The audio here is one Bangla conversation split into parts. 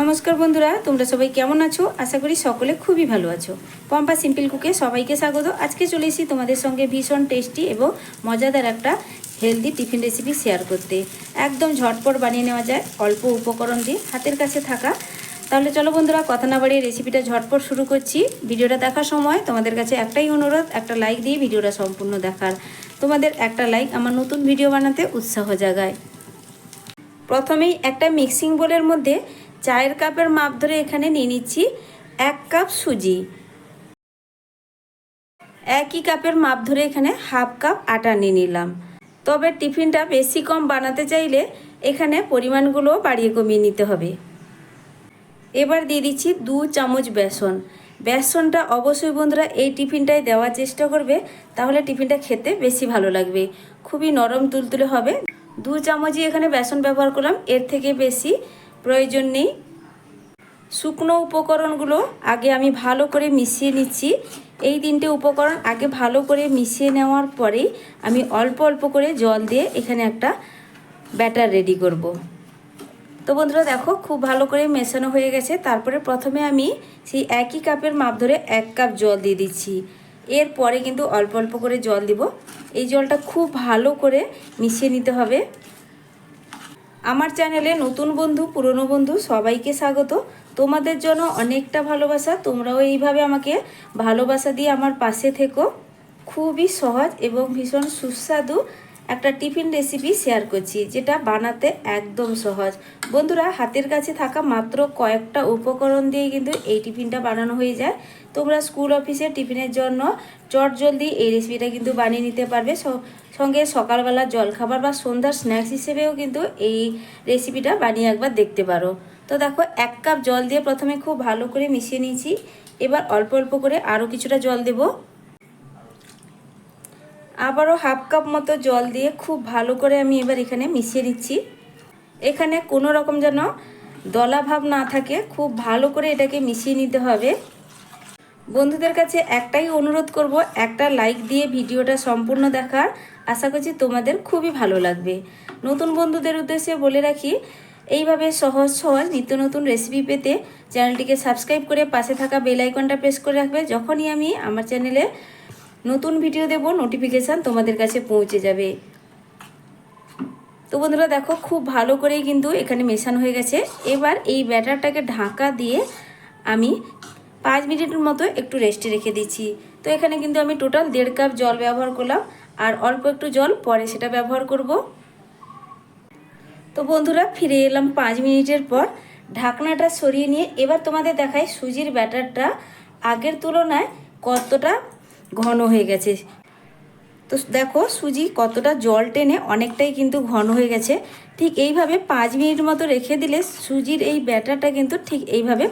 নমস্কার বন্ধুরা, তোমরা সবাই কেমন আছো? আশা করি সকলে খুবই ভালো আছো। পম্পা সিম্পল কুকে সবাইকে স্বাগত। আজকে চলে এসেছি তোমাদের সঙ্গে ভীষণ টেস্টি এবং মজাদার একটা হেলদি টিফিন রেসিপি শেয়ার করতে। একদম ঝটপট বানিয়ে নেওয়া যায়, অল্প উপকরণ দিয়ে হাতের কাছে থাকা। তাহলে চলো বন্ধুরা, কথা না বাড়িয়ে রেসিপিটা ঝটপট শুরু করছি। ভিডিওটা দেখার সময় তোমাদের কাছে একটাই অনুরোধ, একটা লাইক দিয়ে ভিডিওটা সম্পূর্ণ দেখার। তোমাদের একটা লাইক আমার নতুন ভিডিও বানাতে উৎসাহ জাগায়। প্রথমেই একটা মিক্সিং বোলের মধ্যে চায়ের কাপের মাপ ধরে এখানে নিয়ে নিচ্ছি এক কাপ সুজি। একই কাপের মাপ ধরে এখানে হাফ কাপ আটা নিয়ে নিলাম। তবে টিফিনটা বেশি কম বানাতে চাইলে এখানে পরিমাণগুলো বাড়িয়ে কমিয়ে নিতে হবে। এবার দিয়ে দিচ্ছি দু চামচ বেসন। বেসনটা অবশ্যই বন্ধুরা এই টিফিনটায় দেওয়ার চেষ্টা করবে, তাহলে টিফিনটা খেতে বেশি ভালো লাগবে। খুবই নরম তুলতুলে হবে। দু চামচই এখানে বেসন ব্যবহার করলাম, এর থেকে বেশি প্রয়োজন নেই। শুকনো উপকরণগুলো আগে আমি ভালো করে মিশিয়ে নিচ্ছি। এই তিনটে উপকরণ আগে ভালো করে মিশিয়ে নেওয়ার পরেই আমি অল্প অল্প করে জল দিয়ে এখানে একটা ব্যাটার রেডি করব। তো বন্ধুরা দেখো, খুব ভালো করে মেশানো হয়ে গেছে। তারপরে প্রথমে আমি সেই একই কাপের মাপ ধরে এক কাপ জল দিয়ে দিচ্ছি। এরপরে কিন্তু অল্প অল্প করে জল দিব। এই জলটা খুব ভালো করে মিশিয়ে নিতে হবে। আমার চ্যানেলে নতুন বন্ধু, পুরনো বন্ধু সবাইকে স্বাগত। তোমাদের জন্য অনেকটা ভালোবাসা, তোমরাও এইভাবে আমাকে ভালোবাসা দিয়ে আমার পাশে থেকো। খুবই সহজ এবং ভীষণ সুস্বাদু একটা টিফিন রেসিপি শেয়ার করছি, যেটা বানাতে একদম সহজ। বন্ধুরা, হাতের কাছে থাকা মাত্র কয়েকটা উপকরণ দিয়ে কিন্তু এই টিফিনটা বানানো হয়ে যায়। তোমরা স্কুল অফিসে টিফিনের জন্য চট জলদি এই রেসিপিটা কিন্তু বানিয়ে নিতে পারবে। সঙ্গে সকালবেলা জলখাবার বা সন্ধ্যার স্ন্যাক্স হিসেবেও কিন্তু এই রেসিপিটা বানিয়ে একবার দেখতে পারো। তো দেখো, এক কাপ জল দিয়ে প্রথমে খুব ভালো করে মিশিয়ে নিয়েছি। এবার অল্প অল্প করে আরও কিছুটা জল দেব। আবারও হাফ কাপ মতো জল দিয়ে খুব ভালো করে আমি এবার এখানে মিশিয়ে নিচ্ছি। এখানে কোনো রকম যেন দলা ভাব না থাকে, খুব ভালো করে এটাকে মিশিয়ে নিতে হবে। বন্ধুদের কাছে একটাই অনুরোধ করব, একটা লাইক দিয়ে ভিডিওটা সম্পূর্ণ দেখার। আশা করছি তোমাদের খুবই ভালো লাগবে। নতুন বন্ধুদের উদ্দেশ্যে বলে রাখি, এইভাবে সহজ সহজ নিত্য নতুন রেসিপি পেতে চ্যানেলটিকে সাবস্ক্রাইব করে পাশে থাকা বেল আইকনটা প্রেস করে রাখবে। যখনই আমি আমার চ্যানেলে নতুন ভিডিও দেব নোটিফিকেশান তোমাদের কাছে পৌঁছে যাবে। তো বন্ধুরা দেখো, খুব ভালো করেই কিন্তু এখানে মেশানো হয়ে গেছে। এবার এই ব্যাটারটাকে ঢাকা দিয়ে আমি পাঁচ মিনিটের মতো একটু রেস্টে রেখে দিচ্ছি। তো এখানে কিন্তু আমি টোটাল দেড় কাপ জল ব্যবহার করলাম, আর অল্প একটু জল পরে সেটা ব্যবহার করব। তো বন্ধুরা, ফিরে এলাম পাঁচ মিনিটের পর। ঢাকনাটা সরিয়ে নিয়ে এবার তোমাদের দেখায় সুজির ব্যাটারটা আগের তুলনায় কতটা ঘন হয়ে গেছে। তো দেখো সুজি কতটা জল টেনে অনেকটাই কিন্তু ঘন হয়ে গেছে। ঠিক এইভাবে পাঁচ মিনিট মতো রেখে দিলে সুজির এই ব্যাটারটা কিন্তু ঠিক এইভাবে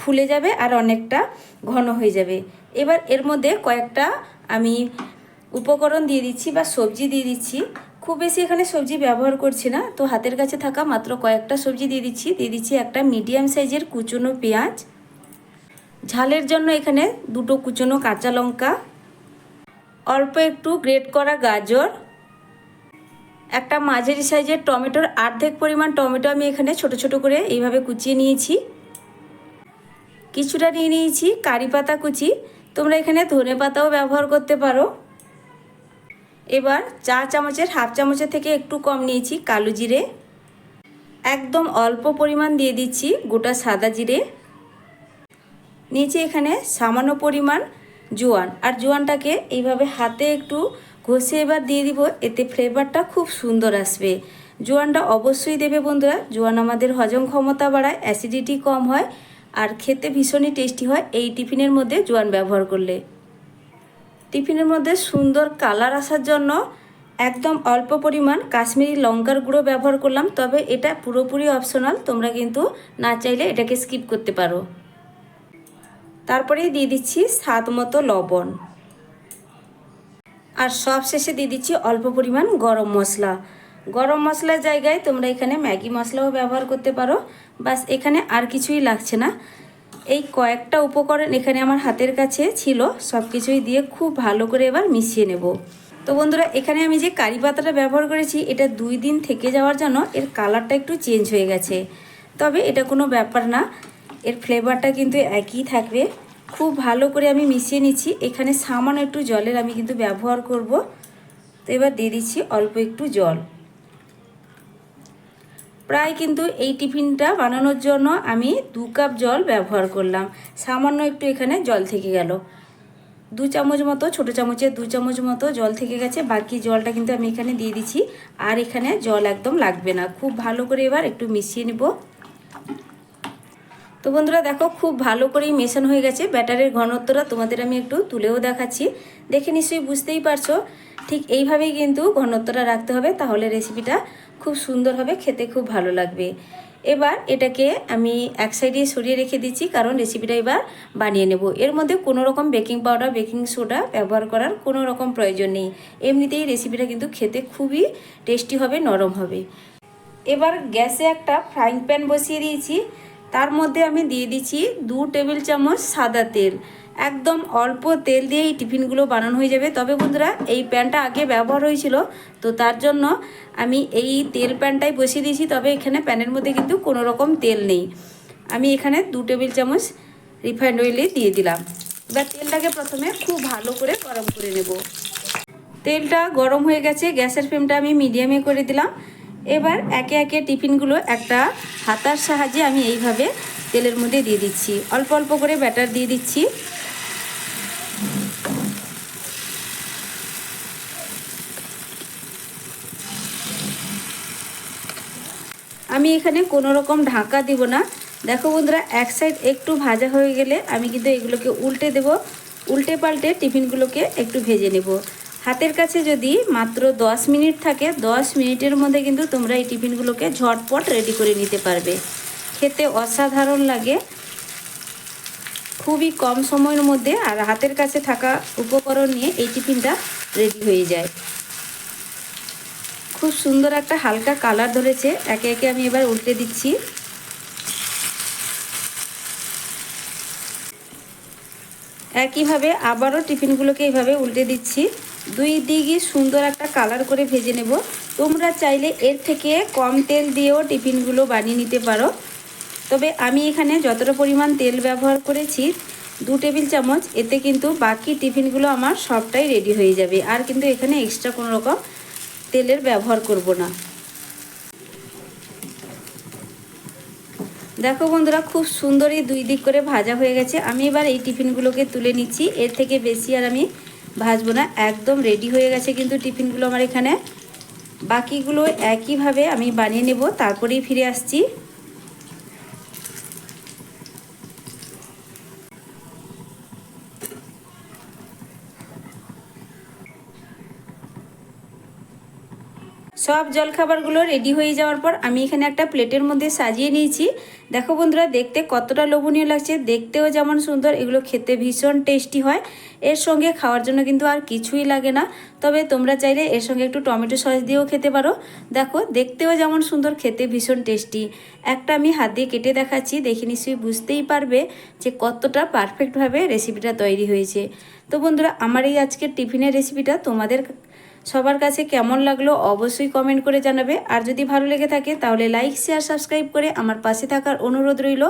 ফুলে যাবে আর অনেকটা ঘন হয়ে যাবে। এবার এর মধ্যে কয়েকটা আমি উপকরণ দিয়ে দিচ্ছি বা সবজি দিয়ে দিচ্ছি। খুব বেশি এখানে সবজি ব্যবহার করছি না। তো হাতের কাছে থাকা মাত্র কয়েকটা সবজি দিয়ে দিচ্ছি। দিয়ে দিচ্ছি একটা মিডিয়াম সাইজের কুচনো পেঁয়াজ ঝালের জন্য এখানে দুটো কুচনো কাঁচা লঙ্কা, অল্প একটু গ্রেট করা গাজর, একটা মাঝারি সাইজের টমেটোর অর্ধেক পরিমাণ টমেটো আমি এখানে ছোট ছোট করে এইভাবে কুচিয়ে নিয়েছি। কিছুটা নিয়ে নিয়েছি কারি পাতা কুচি, তোমরা এখানে ধনে পাতাও ব্যবহার করতে পারো। এবার চা চামচের হাফ চামচের থেকে একটু কম নিয়েছি কালো জিরে। একদম অল্প পরিমাণ দিয়ে দিচ্ছি গোটা সাদা জিরে। নিচে এখানে সামান্য পরিমাণ জোয়ান। আর জোয়ানটাকে এইভাবে হাতে একটু ঘষে এবার দিয়ে দিব, এতে ফ্লেভারটা খুব সুন্দর আসবে। জোয়ানটা অবশ্যই দেবে বন্ধুরা। জোয়ান আমাদের হজম ক্ষমতা বাড়ায়, অ্যাসিডিটি কম হয়, আর খেতে ভীষণই টেস্টি হয় এই টিফিনের মধ্যে জোয়ান ব্যবহার করলে। টিফিনের মধ্যে সুন্দর কালার আসার জন্য একদম অল্প পরিমাণ কাশ্মীরি লঙ্কার গুঁড়ো ব্যবহার করলাম, তবে এটা পুরোপুরি অপশনাল তোমরা কিন্তু না চাইলে এটাকে স্কিপ করতে পারো। তারপরে দিয়ে দিচ্ছি স্বাদ মতো লবণ। আর সব শেষে দিয়ে দিচ্ছি অল্প পরিমাণ গরম মশলা। গরম মশলার জায়গায় তোমরা এখানে ম্যাগি মশলাও ব্যবহার করতে পারো। বাস এখানে আর কিছুই লাগছে না। এই কয়েকটা উপকরণ এখানে আমার হাতের কাছে ছিল সব কিছুই দিয়ে খুব ভালো করে এবার মিশিয়ে নেব। তো বন্ধুরা, এখানে আমি যে কারি পাতাটা ব্যবহার করেছি, এটা দুই দিন থেকে যাওয়ার জন্য এর কালারটা একটু চেঞ্জ হয়ে গেছে। তবে এটা কোনো ব্যাপার না। এর ফ্লেভারটা কিন্তু একই থাকবে। খুব ভালো করে আমি মিশিয়ে নিচ্ছি। এখানে সামান্য একটু জলের আমি কিন্তু ব্যবহার করব। তো এবার দিয়ে দিচ্ছি অল্প একটু জল। প্রায় কিন্তু এই টিফিনটা বানানোর জন্য আমি দু কাপ জল ব্যবহার করলাম। সামান্য একটু এখানে জল থেকে গেল। দু চামচ মতো, ছোটো চামচের দু চামচ মতো জল থেকে গেছে। বাকি জলটা কিন্তু আমি এখানে দিয়ে দিচ্ছি। আর এখানে জল একদম লাগবে না। খুব ভালো করে এবার একটু মিশিয়ে নেব। তো বন্ধুরা দেখো, খুব ভালো করেই মেশানো হয়ে গেছে। ব্যাটারের ঘনত্বটা তোমাদের আমি একটু তুলেও দেখাচ্ছি। দেখে নিশ্চয়ই বুঝতেই পারছ, ঠিক এইভাবেই কিন্তু ঘনত্বটা রাখতে হবে, তাহলে রেসিপিটা খুব সুন্দর হবে, খেতে খুব ভালো লাগবে। এবার এটাকে আমি এক সাইডে সরিয়ে রেখে দিচ্ছি, কারণ রেসিপিটা এবার বানিয়ে নেব। এর মধ্যে কোনো রকম বেকিং পাউডার বেকিং সোডা ব্যবহার করার কোনো রকম প্রয়োজন নেই। এমনিতেই রেসিপিটা কিন্তু খেতে খুবই টেস্টি হবে, নরম হবে। এবার গ্যাসে একটা ফ্রাইং প্যান বসিয়ে দিয়েছি। তার মধ্যে আমি দিয়ে দিচ্ছি দু টেবিল চামচ সাদা তেল। একদম অল্প তেল দিয়ে এই টিফিনগুলো বানানো হয়ে যাবে। তবে বন্ধুরা, এই প্যানটা আগে ব্যবহার হয়েছিল, তো তার জন্য আমি এই তেল প্যানটাই বসিয়ে দিয়েছি। তবে এখানে প্যানের মধ্যে কিন্তু কোনো রকম তেল নেই। আমি এখানে দু টেবিল চামচ রিফাইন্ড অয়েলে দিয়ে দিলাম। এবার তেলটাকে প্রথমে খুব ভালো করে গরম করে নেব। তেলটা গরম হয়ে গেছে, গ্যাসের ফ্লেমটা আমি মিডিয়ামে করে দিলাম। এবার একে একে টিফিনগুলো একটা হাতার সাহায্যে আমি এইভাবে তেলের মধ্যে দিয়ে দিচ্ছি। অল্প অল্প করে ব্যাটার দিয়ে দিচ্ছি। আমি এখানে কোনো রকম ঢাকা দিব না। দেখো বন্ধুরা, এক সাইড একটু ভাজা হয়ে গেলে আমি কিন্তু এগুলোকে উল্টে দেব। উল্টে পাল্টে টিফিনগুলোকে একটু ভেজে নেব। হাতের কাছে যদি মাত্র 10 মিনিট থাকে 10 মিনিটের মধ্যে কিন্তু তোমরা এই টিফিনগুলোকে ঝটপট রেডি করে নিতে পারবে। খেতে অসাধারণ লাগে। খুবই কম সময়ের মধ্যে আর হাতের কাছে থাকা উপকরণ নিয়ে এই টিফিনটা রেডি হয়ে যায়। খুব সুন্দর একটা হালকা কালার ধরেছে। একে একে আমি এবার উল্টে দিচ্ছি। একইভাবে আবারও টিফিনগুলোকে এইভাবে উল্টে দিচ্ছি। দুই দিকই সুন্দর একটা কালার করে ভেজে নেব। তোমরা চাইলে এর থেকে কম তেল দিয়েও টিফিনগুলো বানিয়ে নিতে পারো। তবে আমি এখানে যতটা পরিমাণ তেল ব্যবহার করেছি, দু টেবিল চামচ, এতে কিন্তু বাকি টিফিনগুলো আমার সবটাই রেডি হয়ে যাবে। আর কিন্তু এখানে এক্সট্রা কোনো রকম তেলের ব্যবহার করব না। দেখো বন্ধুরা, খুব সুন্দরই দুই দিক করে ভাজা হয়ে গেছে। আমি এবার এই টিফিনগুলোকে তুলে নিচ্ছি। এর থেকে বেশি আর আমি ভাজবো না, একদম রেডি হয়ে গেছে কিন্তু টিফিনগুলো আমার এখানে। বাকিগুলো একইভাবে আমি বানিয়ে নেব, তারপরেই ফিরে আসছি। সব জলখাবারগুলো রেডি হয়ে যাওয়ার পর আমি এখানে একটা প্লেটের মধ্যে সাজিয়ে নিয়েছি। দেখো বন্ধুরা, দেখতে কতটা লোভনীয় লাগছে, দেখতেও যেমন সুন্দর, এগুলো খেতে ভীষণ টেস্টি হয়। এর সঙ্গে খাওয়ার জন্য কিন্তু আর কিছুই লাগে না। তবে তোমরা চাইলে এর সঙ্গে একটু টমেটো সস দিয়েও খেতে পারো। দেখো, দেখতেও যেমন সুন্দর, খেতে ভীষণ টেস্টি একটা আমি হাত দিয়ে কেটে দেখাচ্ছি, দেখে নিশ্চয়ই বুঝতেই পারবে যে কতটা পারফেক্টভাবে রেসিপিটা তৈরি হয়েছে। তো বন্ধুরা, আমার এই আজকের টিফিনের রেসিপিটা তোমাদের সবার কাছে কেমন লাগল অবশ্যই কমেন্ট করে জানাবে। আর যদি ভালো লেগে থাকে, তাহলে লাইক শেয়ার সাবস্ক্রাইব করে আমার পাশে থাকার অনুরোধ রইল।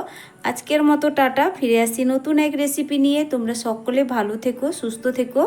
আজকের মতো টাটা, ফিরে আসছি নতুন এক রেসিপি নিয়ে। তোমরা সকলে ভালো থেকো, সুস্থ থেকো।